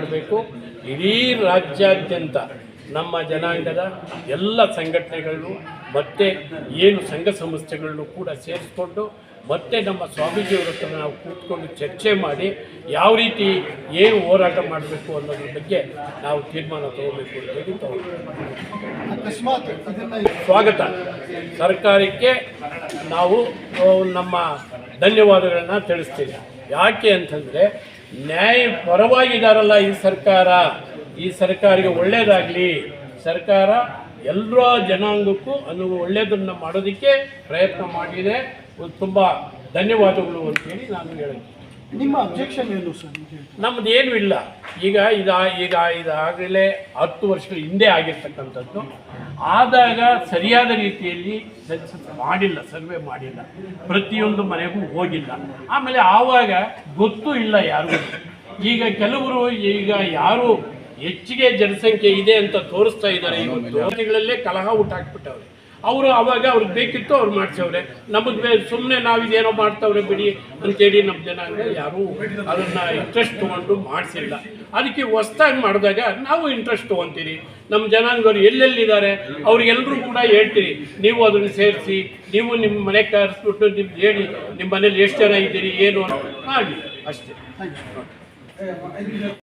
ಮಾಡಬೇಕು. ಇಡೀ ರಾಜ್ಯಾದ್ಯಂತ ನಮ್ಮ ಜನಾಂಗದ ಎಲ್ಲ ಸಂಘಟನೆಗಳನ್ನು ಮತ್ತು ಏನು ಸಂಘ ಸಂಸ್ಥೆಗಳನ್ನು ಕೂಡ ಸೇರಿಸ್ಕೊಂಡು ಮತ್ತೆ ನಮ್ಮ ಸ್ವಾಮೀಜಿಯವರ ಹತ್ರ ನಾವು ಕೂತ್ಕೊಂಡು ಚರ್ಚೆ ಮಾಡಿ ಯಾವ ರೀತಿ ಏನು ಹೋರಾಟ ಮಾಡಬೇಕು ಅನ್ನೋದ್ರ ಬಗ್ಗೆ ನಾವು ತೀರ್ಮಾನ ತಗೋಬೇಕು ಅಂತ ಹೇಳಿ ಸ್ವಾಗತ. ಸರ್ಕಾರಕ್ಕೆ ನಾವು ನಮ್ಮ ಧನ್ಯವಾದಗಳನ್ನ ತಿಳಿಸ್ತೀವಿ ಯಾಕೆ ಅಂತಂದರೆ ನ್ಯಾಯ ಪರವಾಗಿದ್ದಾರಲ್ಲ ಈ ಸರ್ಕಾರ. ಈ ಸರ್ಕಾರಕ್ಕೆ ಒಳ್ಳೆಯದಾಗಲಿ ಸರ್ಕಾರ ಎಲ್ಲರ ಜನಾಂಗಕ್ಕೂ ಅನು ಒಳ್ಳೆಯದನ್ನು ಮಾಡೋದಕ್ಕೆ ಪ್ರಯತ್ನ ಮಾಡಿದೆ. ತುಂಬ ಧನ್ಯವಾದಗಳು ಅಂತೇಳಿ ನಾನು ಹೇಳಿ ನಿಮ್ಮ ಅಬ್ಜೆಕ್ಷನ್ ಏನು ಸರ್? ಹೇಳಿ ಏನೂ ಇಲ್ಲ. ಈಗ ಇದಾ ಈಗ ಇದಾಗಲೇ ಹತ್ತು ವರ್ಷಗಳ ಹಿಂದೆ ಆಗಿರ್ತಕ್ಕಂಥದ್ದು. ಆದಾಗ ಸರಿಯಾದ ರೀತಿಯಲ್ಲಿ ಸೆನ್ಸಸ್ ಮಾಡಿಲ್ಲ ಸರ್ವೆ ಮಾಡಿಲ್ಲ. ಪ್ರತಿಯೊಂದು ಮನೆಗೂ ಹೋಗಿಲ್ಲ. ಆಮೇಲೆ ಆವಾಗ ಗೊತ್ತೂ ಇಲ್ಲ ಯಾರಿಗೂ. ಈಗ ಕೆಲವರು ಈಗ ಯಾರು ಹೆಚ್ಚಿಗೆ ಜನಸಂಖ್ಯೆ ಇದೆ ಅಂತ ತೋರಿಸ್ತಾ ಇದ್ದಾರೆ. ಇವತ್ತು ಕಲಹ ಊಟ ಹಾಕ್ಬಿಟ್ಟವ್ರೆ. ಅವರು ಅವಾಗ ಅವ್ರಿಗೆ ಬೇಕಿತ್ತು ಅವ್ರು ಮಾಡ್ಸವ್ರೆ. ನಮಗೆ ಸುಮ್ಮನೆ ನಾವಿದೇನೋ ಮಾಡ್ತವ್ರೆ ಬಿಡಿ ಅಂತೇಳಿ ನಮ್ಮ ಜನಾಂಗ ಯಾರೂ ಅದನ್ನು ಇಂಟ್ರೆಸ್ಟ್ ತೊಗೊಂಡು ಮಾಡಿಸಿಲ್ಲ. ಅದಕ್ಕೆ ಹೊಸ್ದಾಗಿ ಮಾಡಿದಾಗ ನಾವು ಇಂಟ್ರೆಸ್ಟ್ ತೊಗೊತೀರಿ. ನಮ್ಮ ಜನಾಂಗವ್ರು ಎಲ್ಲೆಲ್ಲಿದ್ದಾರೆ ಅವ್ರಿಗೆಲ್ಲರೂ ಕೂಡ ಹೇಳ್ತೀರಿ. ನೀವು ಅದನ್ನು ಸೇರಿಸಿ ನೀವು ನಿಮ್ಮ ಮನೆ ಕರೆಸ್ಬಿಟ್ಟು ನಿಮ್ಗೆ ಹೇಳಿ ನಿಮ್ಮ ಮನೇಲಿ ಎಷ್ಟು ಜನ ಇದ್ದೀರಿ ಏನು ಅಂತ. ಮಾಡಿ ಅಷ್ಟೇ. Thank you